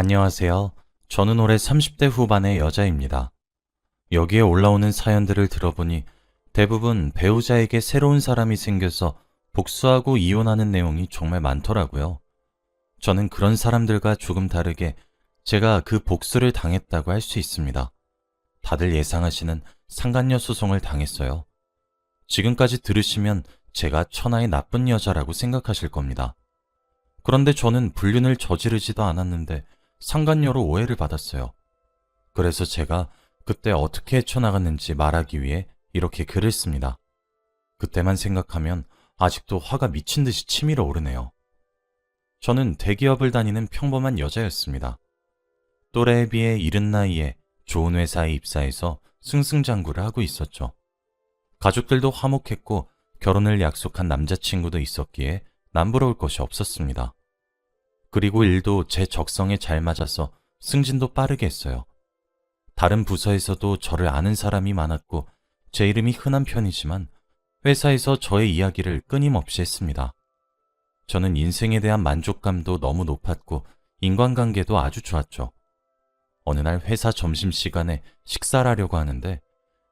안녕하세요. 저는 올해 30대 후반의 여자입니다. 여기에 올라오는 사연들을 들어보니 대부분 배우자에게 새로운 사람이 생겨서 복수하고 이혼하는 내용이 정말 많더라고요. 저는 그런 사람들과 조금 다르게 제가 그 복수를 당했다고 할 수 있습니다. 다들 예상하시는 상간녀 소송을 당했어요. 지금까지 들으시면 제가 천하의 나쁜 여자라고 생각하실 겁니다. 그런데 저는 불륜을 저지르지도 않았는데 상간녀로 오해를 받았어요. 그래서 제가 그때 어떻게 헤쳐나갔는지 말하기 위해 이렇게 글을 씁니다. 그때만 생각하면 아직도 화가 미친 듯이 치밀어 오르네요. 저는 대기업을 다니는 평범한 여자였습니다. 또래에 비해 이른 나이에 좋은 회사에 입사해서 승승장구를 하고 있었죠. 가족들도 화목했고 결혼을 약속한 남자친구도 있었기에 남부러울 것이 없었습니다. 그리고 일도 제 적성에 잘 맞아서 승진도 빠르게 했어요. 다른 부서에서도 저를 아는 사람이 많았고 제 이름이 흔한 편이지만 회사에서 저의 이야기를 끊임없이 했습니다. 저는 인생에 대한 만족감도 너무 높았고 인간관계도 아주 좋았죠. 어느 날 회사 점심시간에 식사를 하려고 하는데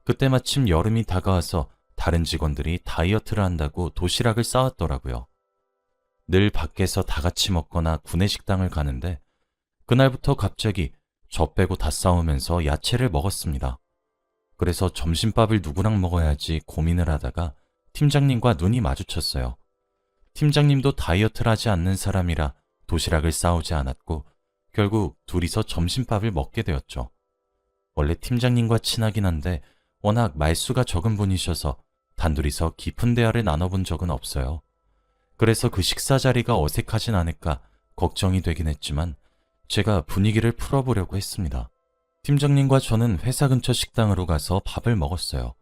그때 마침 여름이 다가와서 다른 직원들이 다이어트를 한다고 도시락을 싸왔더라고요. 늘 밖에서 다 같이 먹거나 구내식당을 가는데 그날부터 갑자기 저 빼고 다 싸우면서 야채를 먹었습니다. 그래서 점심밥을 누구랑 먹어야지 고민을 하다가 팀장님과 눈이 마주쳤어요. 팀장님도 다이어트를 하지 않는 사람이라 도시락을 싸오지 않았고 결국 둘이서 점심밥을 먹게 되었죠. 원래 팀장님과 친하긴 한데 워낙 말수가 적은 분이셔서 단둘이서 깊은 대화를 나눠본 적은 없어요. 그래서 그 식사 자리가 어색하진 않을까 걱정이 되긴 했지만 제가 분위기를 풀어보려고 했습니다. 팀장님과 저는 회사 근처 식당으로 가서 밥을 먹었어요.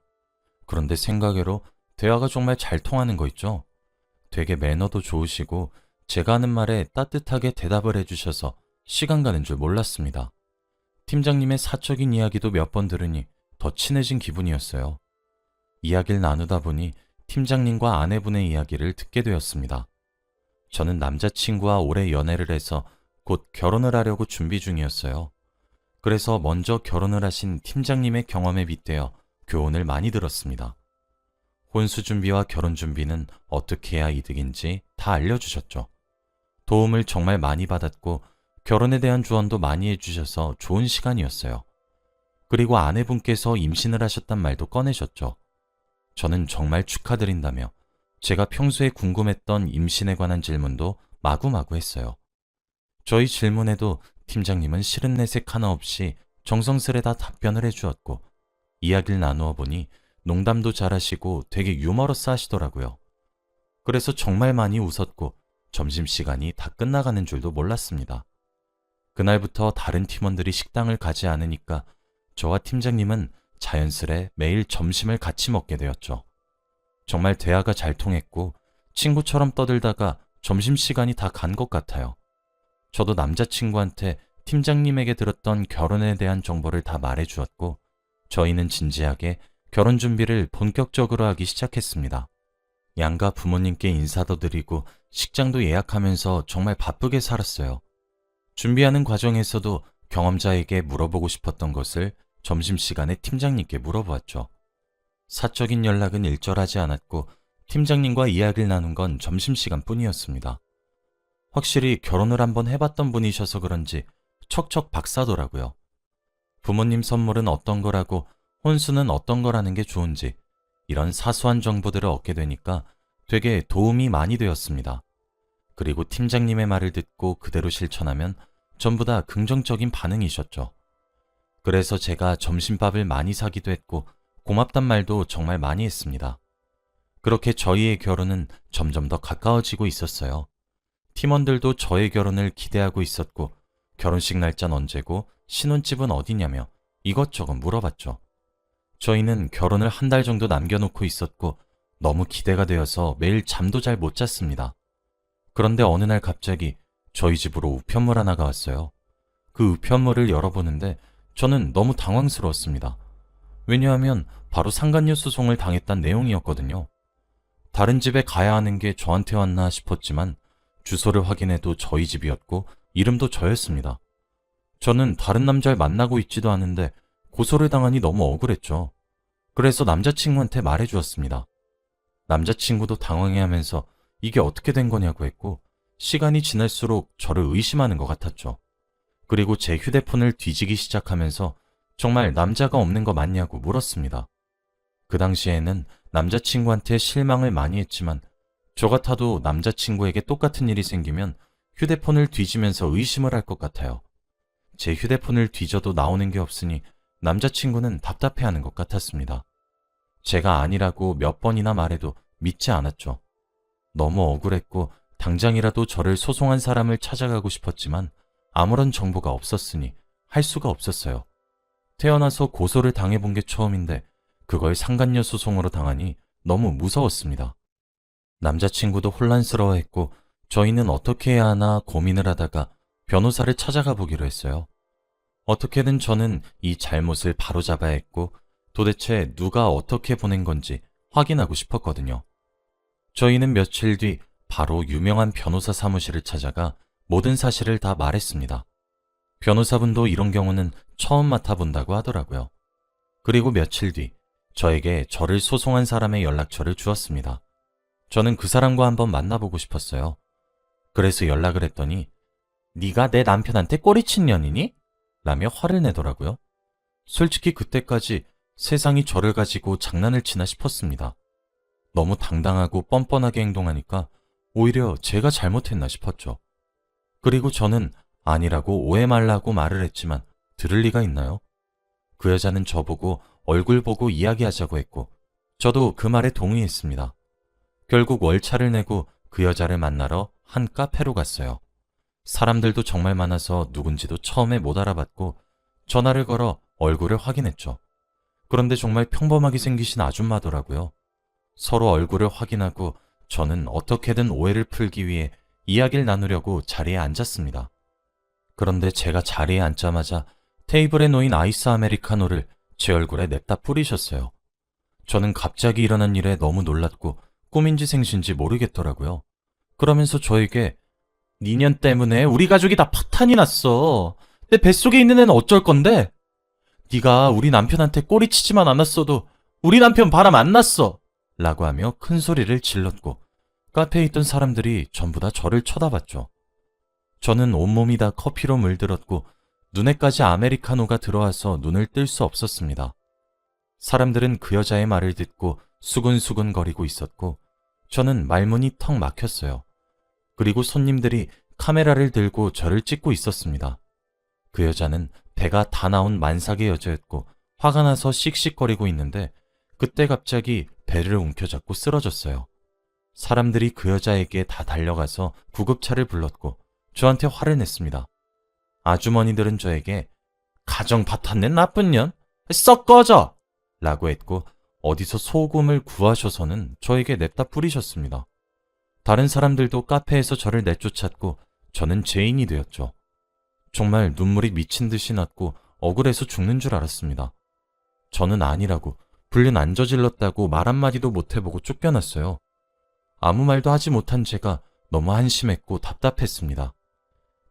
그런데 생각외로 대화가 정말 잘 통하는 거 있죠? 되게 매너도 좋으시고 제가 하는 말에 따뜻하게 대답을 해주셔서 시간 가는 줄 몰랐습니다. 팀장님의 사적인 이야기도 몇 번 들으니 더 친해진 기분이었어요. 이야기를 나누다 보니 팀장님과 아내분의 이야기를 듣게 되었습니다. 저는 남자친구와 오래 연애를 해서 곧 결혼을 하려고 준비 중이었어요. 그래서 먼저 결혼을 하신 팀장님의 경험에 빗대어 교훈을 많이 들었습니다. 혼수 준비와 결혼 준비는 어떻게 해야 이득인지 다 알려주셨죠. 도움을 정말 많이 받았고 결혼에 대한 조언도 많이 해주셔서 좋은 시간이었어요. 그리고 아내분께서 임신을 하셨단 말도 꺼내셨죠. 저는 정말 축하드린다며 제가 평소에 궁금했던 임신에 관한 질문도 마구마구 했어요. 저희 질문에도 팀장님은 싫은 내색 하나 없이 정성스레 다 답변을 해주었고 이야기를 나누어 보니 농담도 잘하시고 되게 유머러스 하시더라고요. 그래서 정말 많이 웃었고 점심시간이 다 끝나가는 줄도 몰랐습니다. 그날부터 다른 팀원들이 식당을 가지 않으니까 저와 팀장님은 자연스레 매일 점심을 같이 먹게 되었죠. 정말 대화가 잘 통했고 친구처럼 떠들다가 점심시간이 다 간 것 같아요. 저도 남자친구한테 팀장님에게 들었던 결혼에 대한 정보를 다 말해주었고 저희는 진지하게 결혼 준비를 본격적으로 하기 시작했습니다. 양가 부모님께 인사도 드리고 식장도 예약하면서 정말 바쁘게 살았어요. 준비하는 과정에서도 경험자에게 물어보고 싶었던 것을 점심시간에 팀장님께 물어보았죠. 사적인 연락은 일절하지 않았고 팀장님과 이야기를 나눈 건 점심시간 뿐이었습니다. 확실히 결혼을 한번 해봤던 분이셔서 그런지 척척 박사더라고요. 부모님 선물은 어떤 거라고 혼수는 어떤 거라는 게 좋은지 이런 사소한 정보들을 얻게 되니까 되게 도움이 많이 되었습니다. 그리고 팀장님의 말을 듣고 그대로 실천하면 전부 다 긍정적인 반응이셨죠. 그래서 제가 점심밥을 많이 사기도 했고 고맙단 말도 정말 많이 했습니다. 그렇게 저희의 결혼은 점점 더 가까워지고 있었어요. 팀원들도 저의 결혼을 기대하고 있었고 결혼식 날짜는 언제고 신혼집은 어디냐며 이것저것 물어봤죠. 저희는 결혼을 한 달 정도 남겨놓고 있었고 너무 기대가 되어서 매일 잠도 잘 못 잤습니다. 그런데 어느 날 갑자기 저희 집으로 우편물 하나가 왔어요. 그 우편물을 열어보는데 저는 너무 당황스러웠습니다. 왜냐하면 바로 상간녀 소송을 당했단 내용이었거든요. 다른 집에 가야 하는 게 저한테 왔나 싶었지만 주소를 확인해도 저희 집이었고 이름도 저였습니다. 저는 다른 남자를 만나고 있지도 않은데 고소를 당하니 너무 억울했죠. 그래서 남자친구한테 말해주었습니다. 남자친구도 당황해하면서 이게 어떻게 된 거냐고 했고 시간이 지날수록 저를 의심하는 것 같았죠. 그리고 제 휴대폰을 뒤지기 시작하면서 정말 남자가 없는 거 맞냐고 물었습니다. 그 당시에는 남자친구한테 실망을 많이 했지만 저 같아도 남자친구에게 똑같은 일이 생기면 휴대폰을 뒤지면서 의심을 할 것 같아요. 제 휴대폰을 뒤져도 나오는 게 없으니 남자친구는 답답해하는 것 같았습니다. 제가 아니라고 몇 번이나 말해도 믿지 않았죠. 너무 억울했고 당장이라도 저를 소송한 사람을 찾아가고 싶었지만 아무런 정보가 없었으니 할 수가 없었어요. 태어나서 고소를 당해본 게 처음인데 그걸 상간녀 소송으로 당하니 너무 무서웠습니다. 남자친구도 혼란스러워했고 저희는 어떻게 해야 하나 고민을 하다가 변호사를 찾아가 보기로 했어요. 어떻게든 저는 이 잘못을 바로잡아야 했고 도대체 누가 어떻게 보낸 건지 확인하고 싶었거든요. 저희는 며칠 뒤 바로 유명한 변호사 사무실을 찾아가 모든 사실을 다 말했습니다. 변호사분도 이런 경우는 처음 맡아본다고 하더라고요. 그리고 며칠 뒤 저에게 저를 소송한 사람의 연락처를 주었습니다. 저는 그 사람과 한번 만나보고 싶었어요. 그래서 연락을 했더니 네가 내 남편한테 꼬리친 년이니? 라며 화를 내더라고요. 솔직히 그때까지 세상이 저를 가지고 장난을 치나 싶었습니다. 너무 당당하고 뻔뻔하게 행동하니까 오히려 제가 잘못했나 싶었죠. 그리고 저는 아니라고 오해 말라고 말을 했지만 들을 리가 있나요? 그 여자는 저보고 얼굴 보고 이야기하자고 했고 저도 그 말에 동의했습니다. 결국 월차를 내고 그 여자를 만나러 한 카페로 갔어요. 사람들도 정말 많아서 누군지도 처음에 못 알아봤고 전화를 걸어 얼굴을 확인했죠. 그런데 정말 평범하게 생기신 아줌마더라고요. 서로 얼굴을 확인하고 저는 어떻게든 오해를 풀기 위해 이야기를 나누려고 자리에 앉았습니다. 그런데 제가 자리에 앉자마자 테이블에 놓인 아이스 아메리카노를 제 얼굴에 냅다 뿌리셨어요. 저는 갑자기 일어난 일에 너무 놀랐고 꿈인지 생신지 모르겠더라고요. 그러면서 저에게 니년 때문에 우리 가족이 다 파탄이 났어. 내 뱃속에 있는 애는 어쩔 건데? 네가 우리 남편한테 꼬리치지만 않았어도 우리 남편 바람 안 났어. 라고 하며 큰 소리를 질렀고 카페에 있던 사람들이 전부 다 저를 쳐다봤죠. 저는 온몸이 다 커피로 물들었고 눈에까지 아메리카노가 들어와서 눈을 뜰 수 없었습니다. 사람들은 그 여자의 말을 듣고 수근수근 거리고 있었고 저는 말문이 턱 막혔어요. 그리고 손님들이 카메라를 들고 저를 찍고 있었습니다. 그 여자는 배가 다 나온 만삭의 여자였고 화가 나서 씩씩거리고 있는데 그때 갑자기 배를 움켜잡고 쓰러졌어요. 사람들이 그 여자에게 다 달려가서 구급차를 불렀고 저한테 화를 냈습니다. 아주머니들은 저에게 가정 파탄낸 나쁜 년? 썩 꺼져! 라고 했고 어디서 소금을 구하셔서는 저에게 냅다 뿌리셨습니다. 다른 사람들도 카페에서 저를 내쫓았고 저는 죄인이 되었죠. 정말 눈물이 미친 듯이 났고 억울해서 죽는 줄 알았습니다. 저는 아니라고 불륜 안 저질렀다고 말 한마디도 못 해보고 쫓겨났어요. 아무 말도 하지 못한 제가 너무 한심했고 답답했습니다.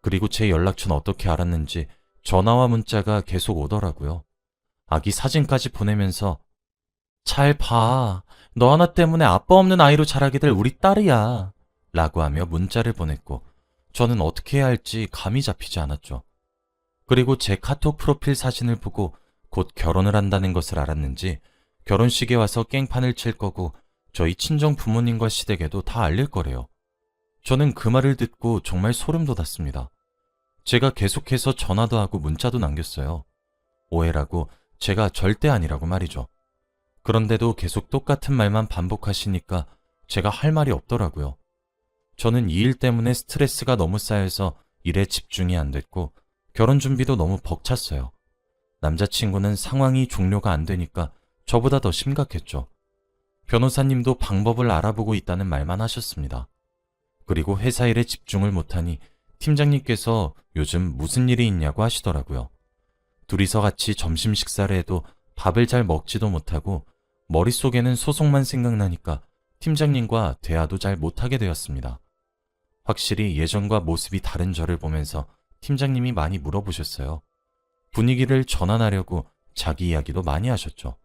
그리고 제 연락처는 어떻게 알았는지 전화와 문자가 계속 오더라고요. 아기 사진까지 보내면서 잘 봐. 너 하나 때문에 아빠 없는 아이로 자라게 될 우리 딸이야. 라고 하며 문자를 보냈고 저는 어떻게 해야 할지 감이 잡히지 않았죠. 그리고 제 카톡 프로필 사진을 보고 곧 결혼을 한다는 것을 알았는지 결혼식에 와서 깽판을 칠 거고 저희 친정 부모님과 시댁에도 다 알릴 거래요. 저는 그 말을 듣고 정말 소름 돋았습니다. 제가 계속해서 전화도 하고 문자도 남겼어요. 오해라고 제가 절대 아니라고 말이죠. 그런데도 계속 똑같은 말만 반복하시니까 제가 할 말이 없더라고요. 저는 이 일 때문에 스트레스가 너무 쌓여서 일에 집중이 안 됐고 결혼 준비도 너무 벅찼어요. 남자친구는 상황이 종료가 안 되니까 저보다 더 심각했죠. 변호사님도 방법을 알아보고 있다는 말만 하셨습니다. 그리고 회사 일에 집중을 못하니 팀장님께서 요즘 무슨 일이 있냐고 하시더라고요. 둘이서 같이 점심 식사를 해도 밥을 잘 먹지도 못하고 머릿속에는 소송만 생각나니까 팀장님과 대화도 잘 못하게 되었습니다. 확실히 예전과 모습이 다른 저를 보면서 팀장님이 많이 물어보셨어요. 분위기를 전환하려고 자기 이야기도 많이 하셨죠.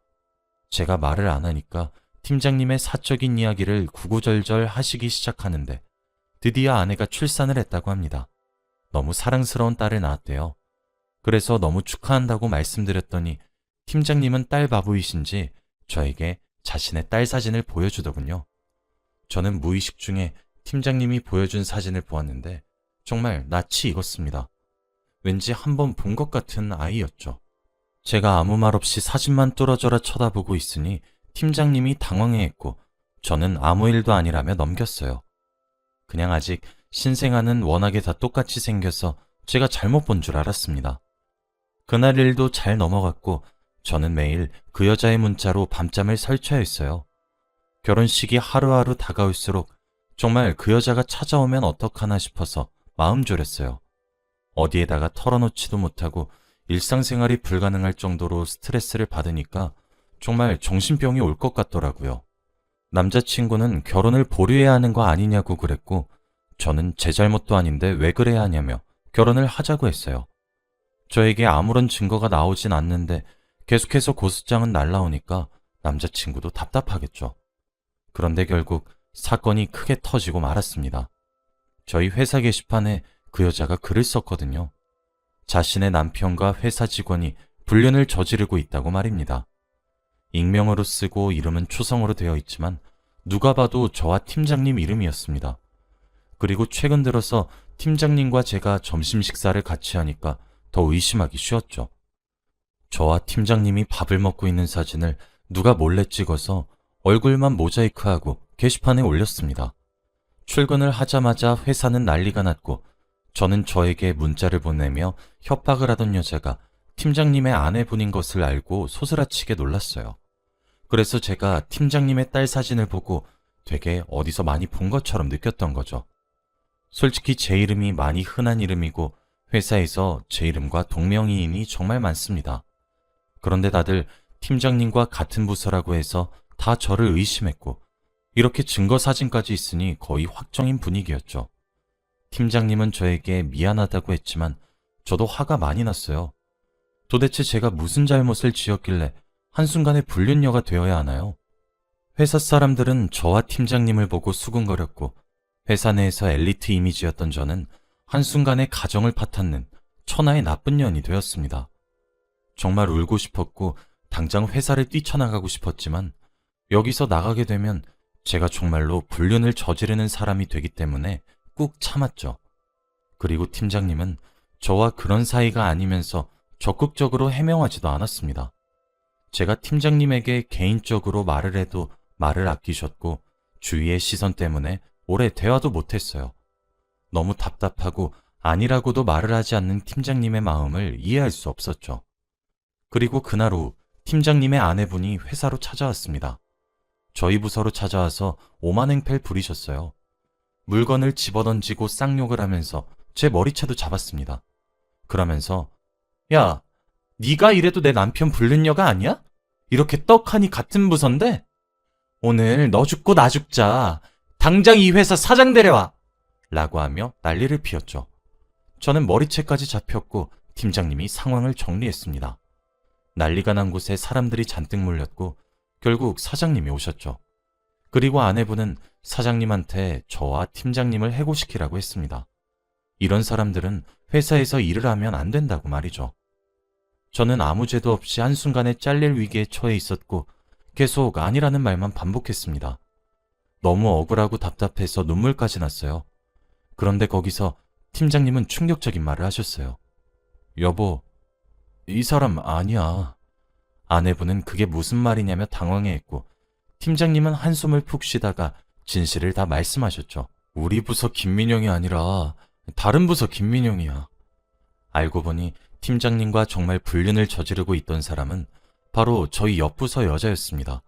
제가 말을 안 하니까 팀장님의 사적인 이야기를 구구절절 하시기 시작하는데 드디어 아내가 출산을 했다고 합니다. 너무 사랑스러운 딸을 낳았대요. 그래서 너무 축하한다고 말씀드렸더니 팀장님은 딸 바보이신지 저에게 자신의 딸 사진을 보여주더군요. 저는 무의식 중에 팀장님이 보여준 사진을 보았는데 정말 낯이 익었습니다. 왠지 한 번 본 것 같은 아이였죠. 제가 아무 말 없이 사진만 뚫어져라 쳐다보고 있으니 팀장님이 당황해했고 저는 아무 일도 아니라며 넘겼어요. 그냥 아직 신생아는 워낙에 다 똑같이 생겨서 제가 잘못 본 줄 알았습니다. 그날 일도 잘 넘어갔고 저는 매일 그 여자의 문자로 밤잠을 설쳐야 했어요. 결혼식이 하루하루 다가올수록 정말 그 여자가 찾아오면 어떡하나 싶어서 마음 졸였어요. 어디에다가 털어놓지도 못하고 일상생활이 불가능할 정도로 스트레스를 받으니까 정말 정신병이 올 것 같더라고요. 남자친구는 결혼을 보류해야 하는 거 아니냐고 그랬고 저는 제 잘못도 아닌데 왜 그래야 하냐며 결혼을 하자고 했어요. 저에게 아무런 증거가 나오진 않는데 계속해서 고소장은 날라오니까 남자친구도 답답하겠죠. 그런데 결국 사건이 크게 터지고 말았습니다. 저희 회사 게시판에 그 여자가 글을 썼거든요. 자신의 남편과 회사 직원이 불륜을 저지르고 있다고 말입니다. 익명으로 쓰고 이름은 초성으로 되어 있지만 누가 봐도 저와 팀장님 이름이었습니다. 그리고 최근 들어서 팀장님과 제가 점심 식사를 같이 하니까 더 의심하기 쉬웠죠. 저와 팀장님이 밥을 먹고 있는 사진을 누가 몰래 찍어서 얼굴만 모자이크하고 게시판에 올렸습니다. 출근을 하자마자 회사는 난리가 났고 저는 저에게 문자를 보내며 협박을 하던 여자가 팀장님의 아내분인 것을 알고 소스라치게 놀랐어요. 그래서 제가 팀장님의 딸 사진을 보고 되게 어디서 많이 본 것처럼 느꼈던 거죠. 솔직히 제 이름이 많이 흔한 이름이고 회사에서 제 이름과 동명이인이 정말 많습니다. 그런데 다들 팀장님과 같은 부서라고 해서 다 저를 의심했고 이렇게 증거 사진까지 있으니 거의 확정인 분위기였죠. 팀장님은 저에게 미안하다고 했지만 저도 화가 많이 났어요. 도대체 제가 무슨 잘못을 지었길래 한순간에 불륜녀가 되어야 하나요? 회사 사람들은 저와 팀장님을 보고 수군거렸고 회사 내에서 엘리트 이미지였던 저는 한순간에 가정을 파탄낸 천하의 나쁜 년이 되었습니다. 정말 울고 싶었고 당장 회사를 뛰쳐나가고 싶었지만 여기서 나가게 되면 제가 정말로 불륜을 저지르는 사람이 되기 때문에 꾹 참았죠. 그리고 팀장님은 저와 그런 사이가 아니면서 적극적으로 해명하지도 않았습니다. 제가 팀장님에게 개인적으로 말을 해도 말을 아끼셨고 주위의 시선 때문에 오래 대화도 못했어요. 너무 답답하고 아니라고도 말을 하지 않는 팀장님의 마음을 이해할 수 없었죠. 그리고 그날 후 팀장님의 아내분이 회사로 찾아왔습니다. 저희 부서로 찾아와서 오만행패를 부리셨어요. 물건을 집어던지고 쌍욕을 하면서 제 머리채도 잡았습니다. 그러면서 야, 네가 이래도 내 남편 불륜녀가 아니야? 이렇게 떡하니 같은 부서인데? 오늘 너 죽고 나 죽자. 당장 이 회사 사장 데려와. 라고 하며 난리를 피웠죠. 저는 머리채까지 잡혔고 팀장님이 상황을 정리했습니다. 난리가 난 곳에 사람들이 잔뜩 몰렸고 결국 사장님이 오셨죠. 그리고 아내분은 사장님한테 저와 팀장님을 해고시키라고 했습니다. 이런 사람들은 회사에서 일을 하면 안 된다고 말이죠. 저는 아무 죄도 없이 한순간에 잘릴 위기에 처해 있었고 계속 아니라는 말만 반복했습니다. 너무 억울하고 답답해서 눈물까지 났어요. 그런데 거기서 팀장님은 충격적인 말을 하셨어요. 여보, 이 사람 아니야. 아내분은 그게 무슨 말이냐며 당황해했고 팀장님은 한숨을 푹 쉬다가 진실을 다 말씀하셨죠. 우리 부서 김민영이 아니라 다른 부서 김민영이야. 알고 보니 팀장님과 정말 불륜을 저지르고 있던 사람은 바로 저희 옆부서 여자였습니다.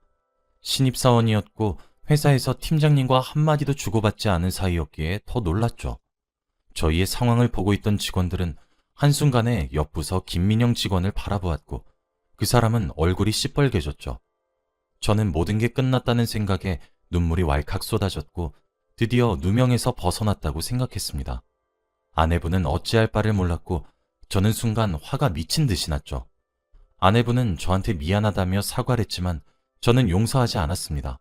신입사원이었고 회사에서 팀장님과 한마디도 주고받지 않은 사이였기에 더 놀랐죠. 저희의 상황을 보고 있던 직원들은 한순간에 옆부서 김민영 직원을 바라보았고 그 사람은 얼굴이 시뻘개졌죠. 저는 모든 게 끝났다는 생각에 눈물이 왈칵 쏟아졌고 드디어 누명에서 벗어났다고 생각했습니다. 아내분은 어찌할 바를 몰랐고 저는 순간 화가 미친 듯이 났죠. 아내분은 저한테 미안하다며 사과를 했지만 저는 용서하지 않았습니다.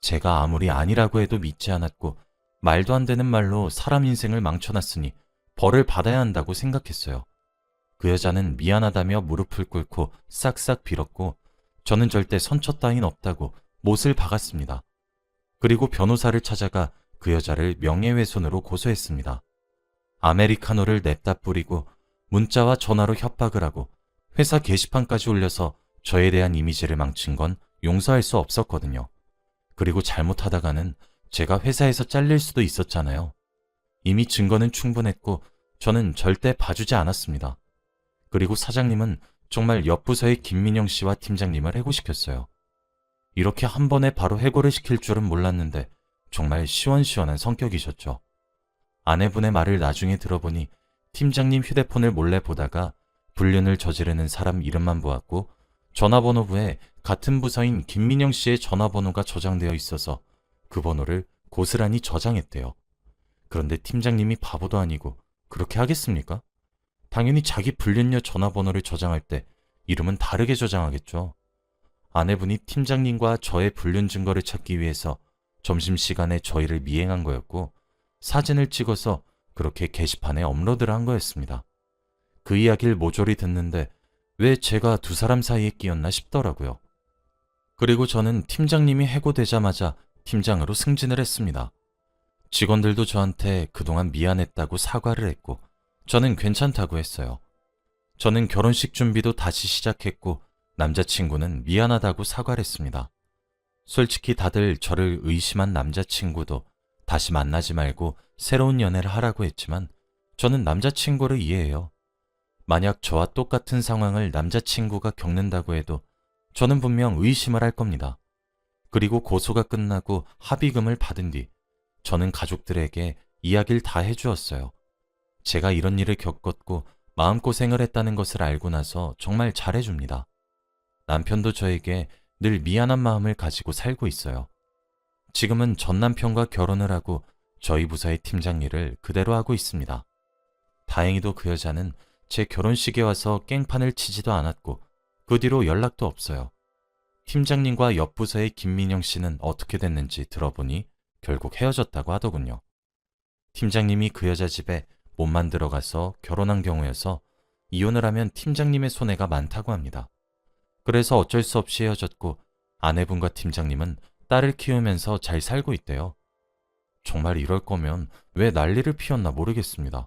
제가 아무리 아니라고 해도 믿지 않았고 말도 안 되는 말로 사람 인생을 망쳐놨으니 벌을 받아야 한다고 생각했어요. 그 여자는 미안하다며 무릎을 꿇고 싹싹 빌었고 저는 절대 선처 따윈 없다고 못을 박았습니다. 그리고 변호사를 찾아가 그 여자를 명예훼손으로 고소했습니다. 아메리카노를 냅다 뿌리고 문자와 전화로 협박을 하고 회사 게시판까지 올려서 저에 대한 이미지를 망친 건 용서할 수 없었거든요. 그리고 잘못하다가는 제가 회사에서 잘릴 수도 있었잖아요. 이미 증거는 충분했고 저는 절대 봐주지 않았습니다. 그리고 사장님은 정말 옆 부서의 김민영 씨와 팀장님을 해고시켰어요. 이렇게 한 번에 바로 해고를 시킬 줄은 몰랐는데 정말 시원시원한 성격이셨죠. 아내분의 말을 나중에 들어보니 팀장님 휴대폰을 몰래 보다가 불륜을 저지르는 사람 이름만 보았고 전화번호부에 같은 부서인 김민영 씨의 전화번호가 저장되어 있어서 그 번호를 고스란히 저장했대요. 그런데 팀장님이 바보도 아니고 그렇게 하겠습니까? 당연히 자기 불륜녀 전화번호를 저장할 때 이름은 다르게 저장하겠죠. 아내분이 팀장님과 저의 불륜 증거를 찾기 위해서 점심시간에 저희를 미행한 거였고 사진을 찍어서 그렇게 게시판에 업로드를 한 거였습니다. 그 이야기를 모조리 듣는데 왜 제가 두 사람 사이에 끼었나 싶더라고요. 그리고 저는 팀장님이 해고되자마자 팀장으로 승진을 했습니다. 직원들도 저한테 그동안 미안했다고 사과를 했고 저는 괜찮다고 했어요. 저는 결혼식 준비도 다시 시작했고 남자친구는 미안하다고 사과를 했습니다. 솔직히 다들 저를 의심한 남자친구도 다시 만나지 말고 새로운 연애를 하라고 했지만 저는 남자친구를 이해해요. 만약 저와 똑같은 상황을 남자친구가 겪는다고 해도 저는 분명 의심을 할 겁니다. 그리고 고소가 끝나고 합의금을 받은 뒤 저는 가족들에게 이야기를 다 해주었어요. 제가 이런 일을 겪었고 마음고생을 했다는 것을 알고 나서 정말 잘해줍니다. 남편도 저에게 늘 미안한 마음을 가지고 살고 있어요. 지금은 전 남편과 결혼을 하고 저희 부서의 팀장 일을 그대로 하고 있습니다. 다행히도 그 여자는 제 결혼식에 와서 깽판을 치지도 않았고 그 뒤로 연락도 없어요. 팀장님과 옆 부서의 김민영 씨는 어떻게 됐는지 들어보니 결국 헤어졌다고 하더군요. 팀장님이 그 여자 집에 몸만 들어가서 결혼한 경우여서 이혼을 하면 팀장님의 손해가 많다고 합니다. 그래서 어쩔 수 없이 헤어졌고 아내분과 팀장님은 딸을 키우면서 잘 살고 있대요. 정말 이럴 거면 왜 난리를 피웠나 모르겠습니다.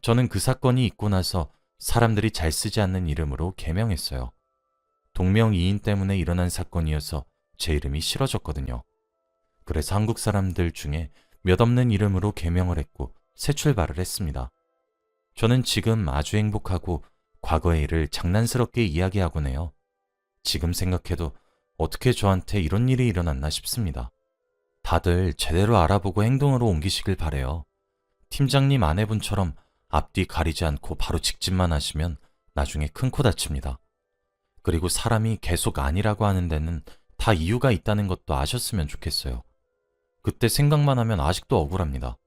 저는 그 사건이 있고 나서 사람들이 잘 쓰지 않는 이름으로 개명했어요. 동명이인 때문에 일어난 사건이어서 제 이름이 싫어졌거든요. 그래서 한국 사람들 중에 몇 없는 이름으로 개명을 했고 새 출발을 했습니다. 저는 지금 아주 행복하고 과거의 일을 장난스럽게 이야기하곤 해요. 지금 생각해도 어떻게 저한테 이런 일이 일어났나 싶습니다. 다들 제대로 알아보고 행동으로 옮기시길 바래요. 팀장님 아내분처럼 앞뒤 가리지 않고 바로 직진만 하시면 나중에 큰 코 다칩니다. 그리고 사람이 계속 아니라고 하는 데는 다 이유가 있다는 것도 아셨으면 좋겠어요. 그때 생각만 하면 아직도 억울합니다.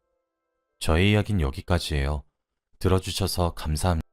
저의 이야기는 여기까지예요. 들어주셔서 감사합니다.